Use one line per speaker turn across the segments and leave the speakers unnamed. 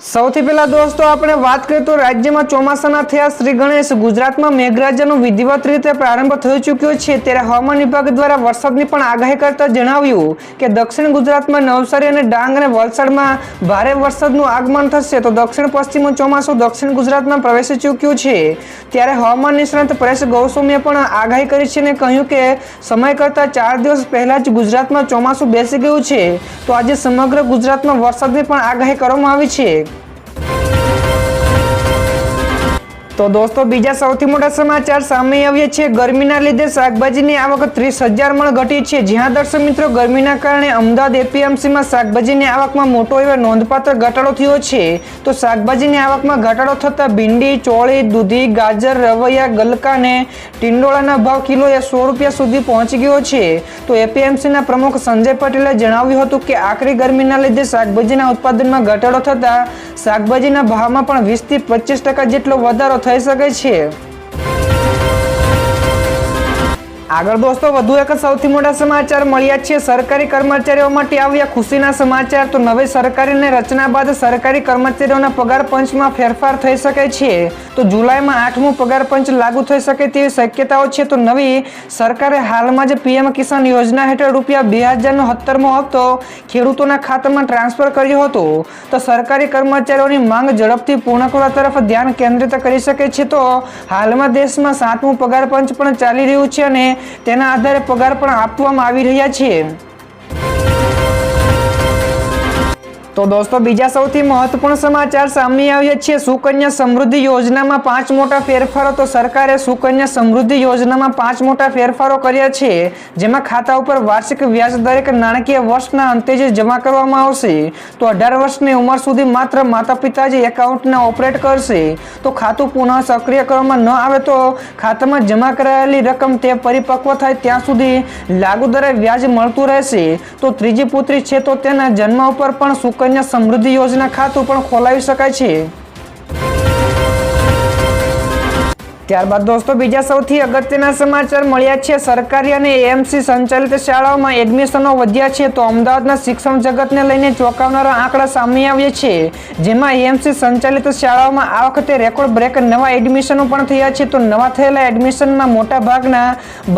સૌથી પહેલા દોસ્તો, આપણે વાત કરીએ તો રાજ્યમાં ચોમાસાના થયા શ્રી ગણેશ ગુજરાતમાં મેઘરાજાનો વિધિવત રીતે પ્રારંભ થઈ ચૂક્યો છે. ત્યારે હવામાન વિભાગ દ્વારા વરસાદની પણ આગાહી કરતા જણાવ્યું કે દક્ષિણ ગુજરાતમાં નવસારી અને ડાંગ અને વલસાડમાં ભારે વરસાદનું આગમન થશે. તો દક્ષિણ પશ્ચિમનું ચોમાસું દક્ષિણ ગુજરાતમાં પ્રવેશી ચૂક્યું છે. ત્યારે હવામાન નિષ્ણાત પરેશ ગૌસ્વામીએ પણ આગાહી કરી છે અને કહ્યું કે સમય કરતાં ચાર દિવસ પહેલાં જ ગુજરાતમાં ચોમાસું બેસી ગયું છે. તો આજે સમગ્ર ગુજરાતમાં વરસાદની પણ આગાહી કરવામાં આવી છે. તો દોસ્તો, બીજા સૌથી મોટા સમાચાર સામે આવ્યા છે. ગરમીના લીધે શાકભાજીની આવક ત્રીસ હજાર મણ ઘટી છે. જ્યાં દર્શક મિત્રો, ગરમીના કારણે અમદાવાદ એપીએમસીમાં શાકભાજીની આવકમાં મોટો એવો નોંધપાત્ર ઘટાડો થયો છે. તો શાકભાજીની આવકમાં ઘટાડો થતાં ભીંડી, ચોળી, દૂધી, ગાજર, રવૈયા, ગલકા અને ટિંડોળાના ભાવ કિલોએ સો રૂપિયા સુધી પહોંચી ગયો છે. તો એપીએમસીના પ્રમુખ સંજય પટેલે જણાવ્યું હતું કે આકરી ગરમીના લીધે શાકભાજીના ઉત્પાદનમાં ઘટાડો થતાં શાકભાજીના ભાવમાં પણ વીસથી પચીસ ટકા જેટલો વધારો થઈ શકે આગળ દોસ્તો, વધુ એક સૌથી મોટા સમાચાર મળ્યા છે. સરકારી કર્મચારીઓ માટે આવ્યા ખુશીના સમાચાર. તો નવી સરકારીની રચના બાદ સરકારી કર્મચારીઓના પગાર પંચમાં ફેરફાર થઈ શકે છે. તો જુલાઈમાં આઠમું પગાર પંચ લાગુ થઈ શકે તેવી શક્યતાઓ છે. તો નવી સરકારે હાલમાં જ પીએમ કિસાન યોજના હેઠળ રૂપિયા બે હજારનો સત્તરમો હપ્તો ખેડૂતોના ખાતામાં ટ્રાન્સફર કર્યો હતો. તો સરકારી કર્મચારીઓની માંગ ઝડપથી પૂર્ણ કરવા તરફ ધ્યાન કેન્દ્રિત કરી શકે છે. તો હાલમાં દેશમાં સાતમું પગાર પંચ પણ ચાલી રહ્યું છે અને તેના આધારે પગાર પણ આપવામાં આવી રહ્યા છે. તો દોસ્તો, બીજા સૌથી મહત્વપૂર્ણ સમાચાર સામે આવ્યા છે. સુકન્યા સમૃદ્ધિ યોજનામાં પાંચ મોટા ફેરફારો તો સરકારે સુકન્યા સમૃદ્ધિ યોજનામાં પાંચ મોટા ફેરફારો કર્યા છે, જેમાં ખાતા ઉપર વાર્ષિક વ્યાજ દરેક નાણાકીય વર્ષના અંતે જ જમા કરવામાં આવશે. તો અઢાર વર્ષની ઉંમર સુધી માત્ર માતા પિતા જ એકાઉન્ટને ઓપરેટ કરશે. તો ખાતું પુનઃ સક્રિય કરવામાં ન આવે તો ખાતામાં જમા કરાયેલી રકમ તે પરિપક્વ થાય ત્યાં સુધી લાગુ દરે વ્યાજ મળતું રહેશે. તો ત્રીજી પુત્રી છે તો તેના જન્મ ઉપર પણ સુકન્યા સમૃદ્ધિ યોજના ખાતું પણ ખોલાવી શકાય છે. ત્યારબાદ દોસ્તો બીજા સૌથી અગત્યના સમાચાર મળ્યા છે. સરકારી અને એએમસી સંચાલિત શાળાઓમાં એડમિશનો વધ્યા છે તો અમદાવાદના શિક્ષણ જગતને લઈને ચોંકાવનારા આંકડા સામે આવ્યા છે. જેમાં એએમસી સંચાલિત શાળાઓમાં આ વખતે રેકોર્ડ બ્રેક નવા એડમિશનો પણ થયા છે. તો નવા થયેલા એડમિશનમાં મોટા ભાગના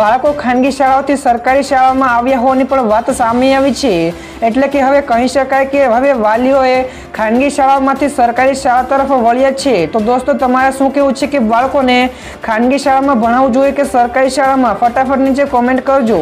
બાળકો ખાનગી શાળાઓથી સરકારી શાળાઓમાં આવ્યા હોવાની પણ વાત સામે આવી છે. એટલે કે હવે કહી શકાય કે હવે વાલીઓએ ખાનગી શાળાઓમાંથી સરકારી શાળા તરફ વળ્યા છે. તો દોસ્તો તમારે શું કહેવું છે કે બાળકોને ખાનગી શાળામાં ભણાવવું જોઈએ કે સરકારી શાળામાં? ફટાફટ નીચે કોમેન્ટ કરજો.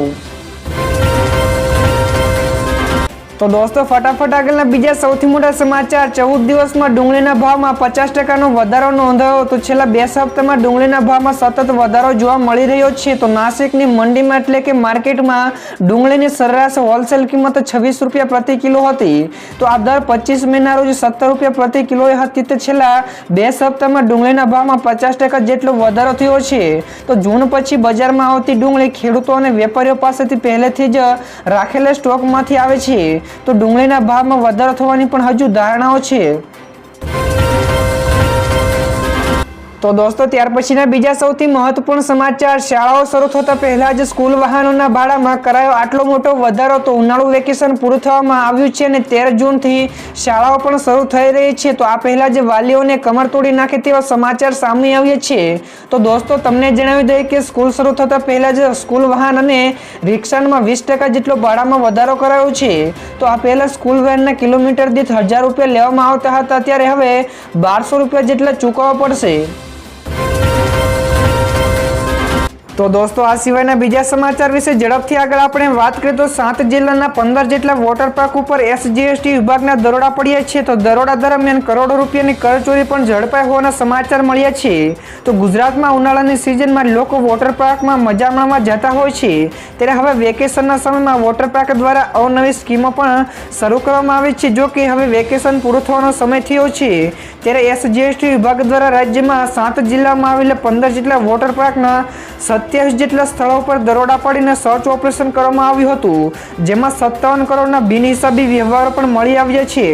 તો દોસ્તો, ફટાફટ આગળના બીજા સૌથી મોટા સમાચાર. ચૌદ દિવસમાં ડુંગળીના ભાવમાં પચાસ ટકાનો વધારો નોંધાયો તો છેલ્લા બે સપ્તાહમાં ડુંગળીના ભાવમાં સતત વધારો જોવા મળી રહ્યો છે. તો નાસિકની મંડીમાં એટલે કે માર્કેટમાં ડુંગળીની સરેરાશ હોલસેલ કિંમત છવ્વીસ રૂપિયા પ્રતિ કિલો હતી. તો આ દર પચીસ મેના રોજ સત્તર રૂપિયા પ્રતિ કિલો હતી. તો છેલ્લા બે સપ્તાહમાં ડુંગળીના ભાવમાં પચાસ ટકા જેટલો વધારો થયો છે. તો જૂન પછી બજારમાં આવતી ડુંગળી ખેડૂતો અને વેપારીઓ પાસેથી પહેલેથી જ રાખેલા સ્ટોકમાંથી આવે છે. તો ડુંગળીના ભાવમાં વધારો થવાની પણ હજુ ધારણાઓ છે. તો દોસ્તો, ત્યાર પછીના બીજા સૌથી મહત્વપૂર્ણ સમાચાર, શાળાઓ શરૂ થતા પહેલા જ સ્કૂલ વાહનોના ભાડામાં કરાયો આટલો મોટો વધારો તો ઉનાળુ વેકેશન પૂરું થવામાં આવ્યું છે અને તેર જૂનથી શાળાઓ પણ શરૂ થઈ રહી છે. તો આ પહેલા જ વાલીઓને કમર તોડી નાખે તેવા સમાચાર સામે આવ્યા છે. તો દોસ્તો, તમને જણાવી દઈએ કે સ્કૂલ શરૂ થતાં પહેલાં જ સ્કૂલ વાહન અને રિક્ષામાં વીસ ટકા જેટલો ભાડામાં વધારો કરાયો છે. તો આ પહેલાં સ્કૂલ વેનના કિલોમીટર દીઠ હજાર રૂપિયા લેવામાં આવતા હતા, ત્યારે હવે બારસો રૂપિયા જેટલા ચૂકવવા પડશે. તો દોસ્તો, આ સિવાયના બીજા સમાચાર વિશે ઝડપથી આગળ આપણે વાત કરીએ તો સાત જિલ્લાના પંદર જેટલા વોટર પાર્ક ઉપર એસજીએસટી વિભાગના દરોડા પડ્યા છે. તો દરોડા દરમિયાન કરોડો રૂપિયાની કરચોરી પણ ઝડપાઈ હોવાના સમાચાર મળ્યા છે. તો ગુજરાતમાં ઉનાળાની સિઝનમાં લોકો વોટર પાર્કમાં મજા માણવા જતા હોય છે. ત્યારે હવે વેકેશનના સમયમાં વોટર પાર્ક દ્વારા અવનવી સ્કીમો પણ શરૂ કરવામાં આવી છે. જો કે હવે વેકેશન પૂરું થવાનો સમય થયો છે. ત્યારે એસજીએસટી વિભાગ દ્વારા રાજ્યમાં સાત જિલ્લામાં આવેલા પંદર જેટલા વોટર પાર્કના સત્યાવીસ જેટલા સ્થળો પર દરોડા પાડીને સર્ચ ઓપરેશન કરવામાં આવ્યું હતું, જેમાં સત્તાવન કરોડના બિનહિસાબી વ્યવહારો પણ મળી આવ્યા છે.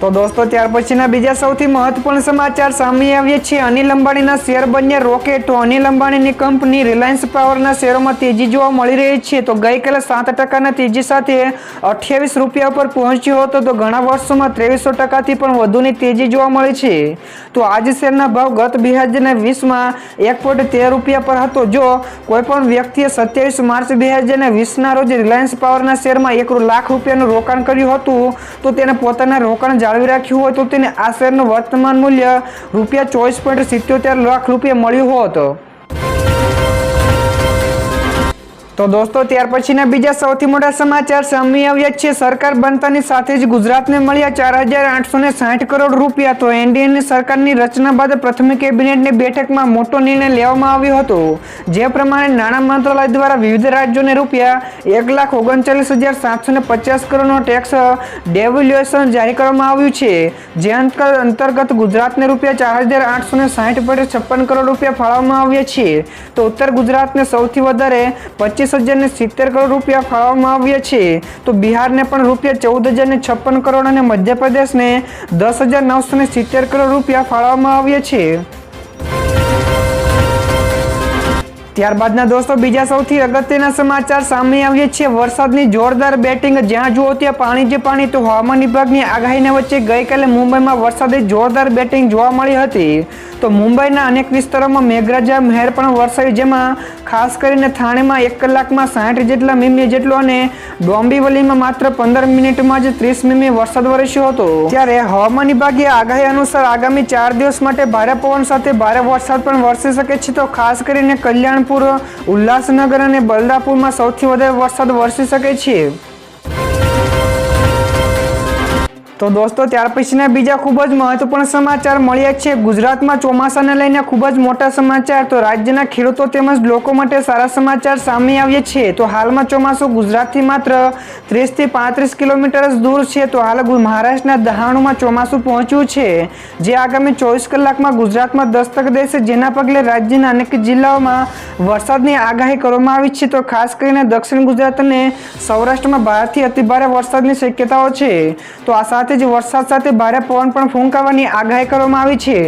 તો દોસ્તો, ત્યાર પછીના બીજા સૌથી મહત્વપૂર્ણ સમાચાર સામે આવ્યા છે. અનિલ અંબાણીના શેર બન્યા રોકેટ. અનિલ અંબાણીની કંપની રિલાયન્સ પાવરના શેરોમાં તેજી જોવા મળી રહી છે. તો ગઈકાલે સાત ટકાના તેજી સાથે અઠ્યાવીસ રૂપિયા પર પહોંચ્યો હતો. તો ઘણા વર્ષોમાં ત્રેવીસો ટકાથી પણ વધુની તેજી જોવા મળી છે. તો આજ શેરના ભાવ ગત બે હજાર વીસમાં એક પોઈન્ટ તેર રૂપિયા પર હતો. જો કોઈ પણ વ્યક્તિએ સત્યાવીસ માર્ચ બે હજાર વીસના રોજ રિલાયન્સ પાવરના શેરમાં એક લાખ રૂપિયાનું રોકાણ કર્યું હતું, તો તેને પોતાના રોકાણ જાળવી રાખ્યું હોય તો તેને આ શેરનું વર્તમાન મૂલ્ય રૂપિયા ચોવીસ પોઈન્ટ સિત્યોતેર લાખ રૂપિયા મળ્યું હોત. તો દોસ્તો, ત્યાર પછીના બીજા સૌથી મોટા સમાચાર સામે છે. સરકાર બનતાની સાથે જ ગુજરાતને મળ્યા ચાર હજાર આઠસો ને સાઠ કરોડ રૂપિયા. તો એનડીએની સરકારની રચના બાદ પ્રથમ કેબિનેટની બેઠકમાં મોટો નિર્ણય લેવામાં આવ્યો હતો. જે પ્રમાણે નાણાં મંત્રાલય દ્વારા વિવિધ રાજ્યોને રૂપિયા એક લાખ ઓગણચાલીસ હજાર સાતસો ને પચાસ કરોડનો ટેક્સ ડેવલ્યુએશન જારી કરવામાં આવ્યું છે. જે અંતર- અંતર્ગત ગુજરાતને રૂપિયા ચાર હજાર આઠસો ને સાઠ પોઈન્ટ છપ્પન કરોડ રૂપિયા ફાળવવામાં આવ્યા છે. તો ઉત્તર ગુજરાતને સૌથી વધારે પચીસ હજાર ને સિત્તેર કરોડ રૂપિયા ફાળવવામાં આવ્યા છે. તો બિહારને પણ રૂપિયા ચૌદ હજાર ને છપ્પન કરોડ અને મધ્યપ્રદેશને દસ હજાર નવસો સિત્તેર કરોડ રૂપિયા ફાળવવામાં આવ્યા છે. ત્યારબાદના દોસ્તો, બીજા સૌથી અગત્યના સમાચાર સામે આવ્યા છે. વરસાદની જોરદાર બેટિંગ, જ્યાં જુઓ ત્યાં પાણી જે પાણી, તો હવામાન વિભાગની આગાહીના વચ્ચે ગઈકાલે મુંબઈમાં વરસાદે જોરદાર બેટિંગ જોવા મળી હતી. તો મુંબઈના અનેક વિસ્તારોમાં મેઘરાજા મહેર પણ વરસાવી જેમાં ખાસ કરીને થાણેમાં એક કલાકમાં સાઠ જેટલા મીમી જેટલો અને ડોંબીવલીમાં માત્ર પંદર મિનિટમાં જ ત્રીસ મીમી વરસાદ વરસ્યો હતો. ત્યારે હવામાન વિભાગે આગાહી અનુસાર આગામી ચાર દિવસ માટે ભારે પવન સાથે ભારે વરસાદ પણ વરસી શકે છે. તો ખાસ કરીને કલ્યાણપુર ઉલ્લાસનગર અને બલરાપુરમાં સૌથી વધારે વરસાદ વરસી શકે છે. તો દોસ્તો, ત્યાર પછીના બીજા ખૂબ જ મહત્વપૂર્ણ સમાચાર મળ્યા છે. ગુજરાતમાં ચોમાસાને લઈને ખૂબ જ મોટા સમાચાર. તો રાજ્યના ખેડૂતો તેમજ લોકો માટે સારા સમાચાર સામે આવ્યા છે. તો હાલમાં ચોમાસું ગુજરાતથી માત્ર ત્રીસથી પાંત્રીસ કિલોમીટર જ દૂર છે. તો હાલ મહારાષ્ટ્રના દહાણુમાં ચોમાસું પહોંચ્યું છે. જે આગામી ચોવીસ કલાકમાં ગુજરાતમાં દસ્તક દેશે. જેના પગલે રાજ્યના અનેક જિલ્લાઓમાં વરસાદની આગાહી કરવામાં આવી છે. તો ખાસ કરીને દક્ષિણ ગુજરાત અને સૌરાષ્ટ્રમાં ભારેથી અતિભારે વરસાદની શક્યતાઓ છે. તો આ સાથે જ વરસાદ સાથે ભારે પવન પણ ફૂંકાવાની આગાહી કરવામાં આવી છે.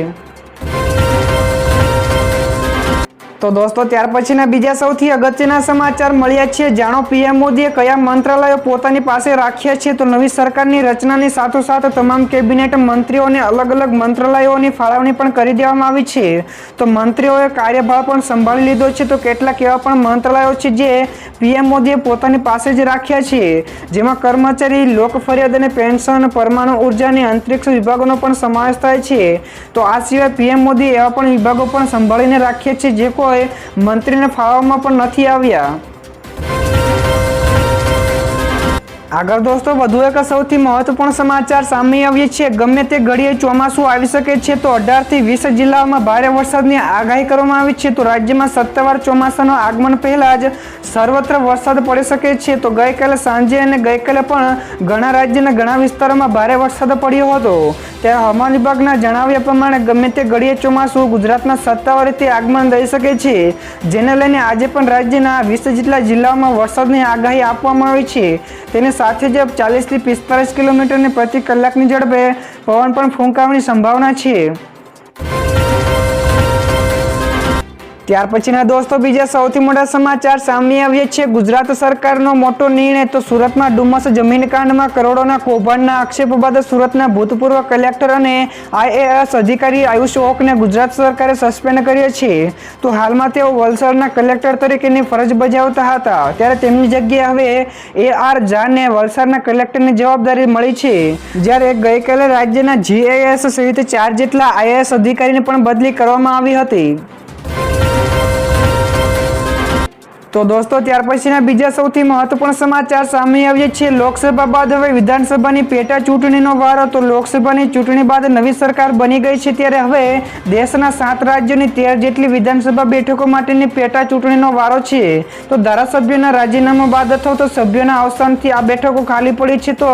તો દોસ્તો, ત્યાર પછીના બીજા સૌથી અગત્યના સમાચાર મળ્યા છે. જાણો, પીએમ મોદીએ કયા મંત્રાલયો પોતાની પાસે રાખ્યા છે? તો નવી સરકારની રચનાની સાથોસાથ તમામ કેબિનેટ મંત્રીઓને અલગ અલગ મંત્રાલયોની ફાળવણી પણ કરી દેવામાં આવી છે. તો મંત્રીઓએ કાર્યભાર પણ સંભાળી લીધો છે. તો કેટલાક એવા પણ મંત્રાલયો છે જે પીએમ મોદીએ પોતાની પાસે જ રાખ્યા છે. જેમાં કર્મચારી, લોક ફરિયાદ અને પેન્શન, પરમાણુ ઊર્જા અને અંતરિક્ષ વિભાગોનો પણ સમાવેશ થાય છે. તો આ સિવાય પીએમ મોદી એવા પણ વિભાગો પણ સંભાળીને રાખ્યા છે. જે કોઈ મંત્રીને ફાળવવામાં પણ નથી આવ્યા. આગળ દોસ્તો, વધુ એક સૌથી મહત્વપૂર્ણ સમાચાર સામે આવ્યો છે. ગમે તે ઘડીએ ચોમાસું આવી શકે છે તો અઢારથી વીસ જિલ્લાઓમાં ભારે વરસાદની આગાહી કરવામાં આવી છે. તો રાજ્યમાં સત્તાવાર ચોમાસાનું આગમન પહેલા જ સર્વત્ર વરસાદ પડી શકે છે. તો ગઈકાલે સાંજે અને ગઈકાલે પણ ઘણા રાજ્યના ઘણા વિસ્તારોમાં ભારે વરસાદ પડ્યો હતો. ત્યારે હવામાન વિભાગના જણાવ્યા પ્રમાણે ગમે તે ઘડીએ ચોમાસું ગુજરાતમાં સત્તાવાર આગમન થઈ શકે છે. જેને લઈને આજે પણ રાજ્યના વીસ જેટલા જિલ્લાઓમાં વરસાદની આગાહી આપવામાં આવી છે. તેની સાથે જ ચાલીસથી પિસ્તાલીસ કિલોમીટરની પ્રતિ કલાકની ઝડપે પવન પણ ફૂંકાવાની સંભાવના છે. ત્યાર પછીના દોસ્તો, બીજા સૌથી મોટા સમાચાર સામે આવ્યા છે. ગુજરાત સરકારનો મોટો નિર્ણય તો સુરતમાં ડુમસ જમીન કાંડમાં કરોડોના કૌભાંડના આક્ષેપો બાદ સુરતના ભૂતપૂર્વ કલેક્ટર અને આઈએએસ અધિકારી આયુષ ઓકને ગુજરાત સરકારે સસ્પેન્ડ કર્યા છે. તો હાલમાં તેઓ વલસાડના કલેક્ટર તરીકેની ફરજ બજાવતા હતા. ત્યારે તેમની જગ્યાએ હવે એ આર ઝાને વલસાડના કલેક્ટરની જવાબદારી મળી છે. જ્યારે ગઈકાલે રાજ્યના જીએએસ સહિત ચાર જેટલા આઈએએસ અધિકારીની પણ બદલી કરવામાં આવી હતી. તો દોસ્તો, ત્યાર પછીના બીજા સૌથી મહત્વપૂર્ણ સમાચાર સામે આવીએ છે. લોકસભા બાદ હવે વિધાનસભાની પેટા ચૂંટણીનો વારો તો લોકસભાની ચૂંટણી બાદ નવી સરકાર બની ગઈ છે ત્યારે હવે દેશના સાત રાજ્યોની તેર જેટલી વિધાનસભા બેઠકો માટેની પેટા ચૂંટણીનો વારો છે. તો ધારાસભ્યોના રાજીનામા બાદ અથવા તો સભ્યોના અવસાનથી આ બેઠકો ખાલી પડી છે. તો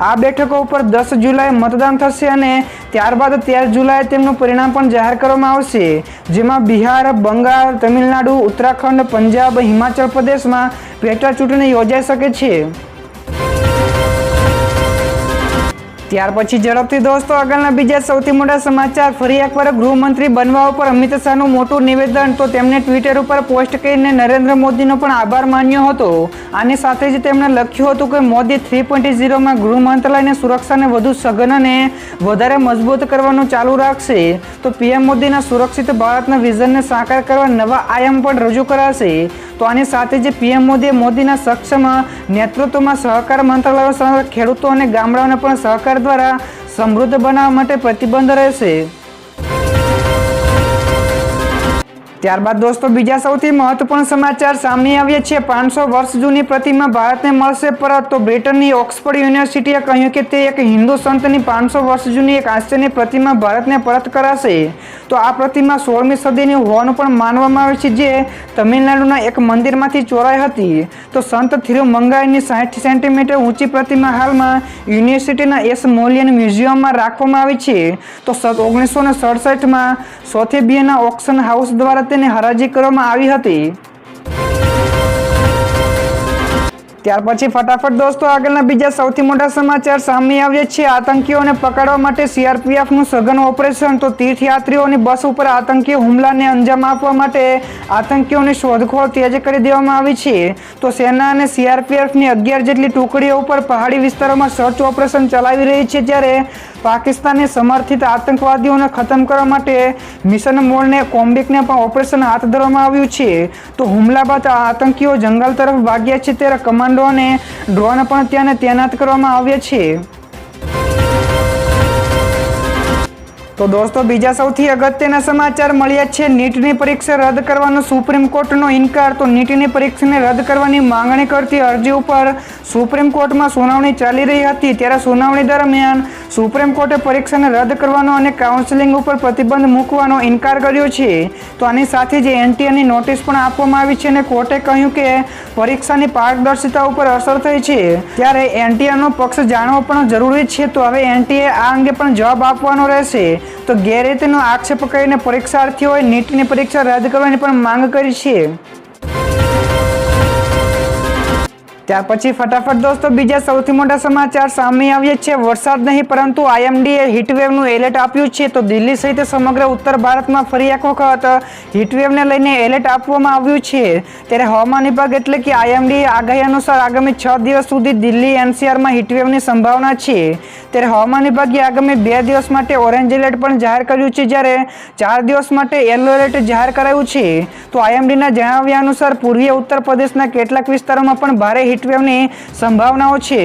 આ બેઠકો ઉપર દસ જુલાઈ મતદાન થશે અને ત્યારબાદ તેર જુલાઈએ તેમનું પરિણામ પણ જાહેર કરવામાં આવશે. જેમાં બિહાર, બંગાળ, તમિલનાડુ, ઉત્તરાખંડ, પંજાબ હિમાચલ પ્રદેશમાં પેટા ચૂંટણી યોજાઈ શકે છે. ત્યાર પછી ઝડપથી દોસ્તો, આગળના બીજા સૌથી મોટા સમાચાર, ફરી એકવાર ગૃહમંત્રી બનવા ઉપર અમિત શાહનું મોટું નિવેદન, તો તેમણે ટ્વિટર ઉપર પોસ્ટ કરીને નરેન્દ્ર મોદીનો પણ આભાર માન્યો હતો. આની સાથે જ તેમણે લખ્યું હતું કે મોદી થ્રી પોઈન્ટ ઝીરોમાં ગૃહ મંત્રાલયની સુરક્ષાને વધુ સઘન અને વધારે મજબૂત કરવાનું ચાલુ રાખશે. તો પીએમ મોદીના સુરક્ષિત ભારતના વિઝનને સાકાર કરવા નવા આયામ પણ રજૂ કરાશે. તો આની સાથે જે પીએમ મોદીએ મોદીના સક્ષમ નેતૃત્વમાં સહકાર મંત્રાલયો ખેડૂતો અને ગામડાઓને પણ સહકાર દ્વારા સમૃદ્ધ બનાવવા માટે પ્રતિબંધ રહેશે. ત્યારબાદ દોસ્તો, બીજા સૌથી મહત્વપૂર્ણ સમાચાર સામે આવ્યા છે. પાંચસો વર્ષ જૂની પ્રતિમા ભારતને મળશે પરત. તો બ્રિટનની ઓક્સફર્ડ યુનિવર્સિટીએ કહ્યું કે તે એક હિન્દુ સંતની પાંચસો વર્ષ જૂની એક આશ્ચર્યની પ્રતિમા ભારતને પરત કરાશે. તો આ પ્રતિમા સોળમી સદીની હોવાનું પણ માનવામાં આવે છે જે તમિલનાડુના એક મંદિરમાંથી ચોરાઈ હતી. તો સંત થિરુમંગાઈની સાઠ સેન્ટીમીટર ઊંચી પ્રતિમા હાલમાં યુનિવર્સિટીના એસ મોલિયન મ્યુઝિયમમાં રાખવામાં આવી છે. તો ઓગણીસો ને સડસઠમાં સોથેબિયાના ઓક્શન હાઉસ દ્વારા તેને હરાજી કરવામાં આવી હતી. ત્યાર પછી ફટાફટ દોસ્તો, આગળના બીજા સૌથી મોટા સમાચાર સામે આવ્યા છે. આતંકીઓને પકડવા માટે સીઆરપીએફનું સઘન ઓપરેશન, તો તીર્થયાત્રીઓની બસ ઉપર આતંકી હુમલાને અંજામ આપવા માટે આતંકીઓની શોધખોળ તેજ કરી દેવામાં આવી છે. તો સેના અને સીઆરપીએફની અગિયાર જેટલી ટુકડીઓ ઉપર પહાડી વિસ્તારોમાં સર્ચ ઓપરેશન ચલાવી રહી છે, જ્યારે પાકિસ્તાની સમર્થિત આતંકવાદીઓને ખતમ કરવા માટે મિશન મોડને કોમ્બિકને પણ ઓપરેશન હાથ ધરવામાં આવ્યું છે. તો હુમલા બાદ આતંકીઓ જંગલ તરફ ભાગ્યા છે, ત્યારે કમાન્ડો અને ડ્રોન પણ ત્યાં તૈનાત કરવામાં આવ્યા છે. તો દોસ્તો, બીજા સૌથી અગત્યના સમાચાર મળ્યા છે. નીટની પરીક્ષા રદ કરવાનો સુપ્રીમ કોર્ટનો ઇનકાર. તો નીટની પરીક્ષાને રદ કરવાની માંગણી કરતી અરજી ઉપર સુપ્રીમ કોર્ટમાં સુનાવણી ચાલી રહી હતી. ત્યારે સુનાવણી દરમિયાન સુપ્રીમ કોર્ટે પરીક્ષાને રદ કરવાનો અને કાઉન્સેલિંગ ઉપર પ્રતિબંધ મૂકવાનો ઇનકાર કર્યો છે. તો આની સાથે જ એનટીએની નોટિસ પણ આપવામાં આવી છે અને કોર્ટે કહ્યું કે પરીક્ષાની પારદર્શિતા ઉપર અસર થઈ છે. ત્યારે એનટીએનો પક્ષ જાણવો પણ જરૂરી છે. તો હવે એનટીએ આ અંગે પણ જવાબ આપવાનો રહેશે. તો ગેરરીતિનો આક્ષેપ કરીને પરીક્ષાર્થીઓએ નીટની પરીક્ષા રદ કરવાની પણ માંગ કરી છે. ત્યાર પછી ફટાફટ દોસ્તો, બીજા સૌથી મોટા સમાચાર સામે આવ્યા છે. વરસાદ નહીં, પરંતુ આઈએમડીએ હીટવેવનું એલર્ટ આપ્યું છે. તો દિલ્હી સહિત સમગ્ર ઉત્તર ભારતમાં ફરી એક વખત હીટવેવને લઈને એલર્ટ આપવામાં આવ્યું છે. ત્યારે હવામાન વિભાગ એટલે કે આઈએમડીએ આગાહી અનુસાર આગામી છ દિવસ સુધી દિલ્હી એનસીઆરમાં હીટવેવની સંભાવના છે. ત્યારે હવામાન વિભાગે આગામી બે દિવસ માટે ઓરેન્જ એલર્ટ પણ જાહેર કર્યું છે. જ્યારે ચાર દિવસ માટે યલો એલર્ટ જાહેર કરાયું છે. તો આઈએમડીના જણાવ્યા અનુસાર પૂર્વીય ઉત્તર પ્રદેશના કેટલાક વિસ્તારોમાં પણ ભારે હીટવેવની સંભાવનાઓ છે.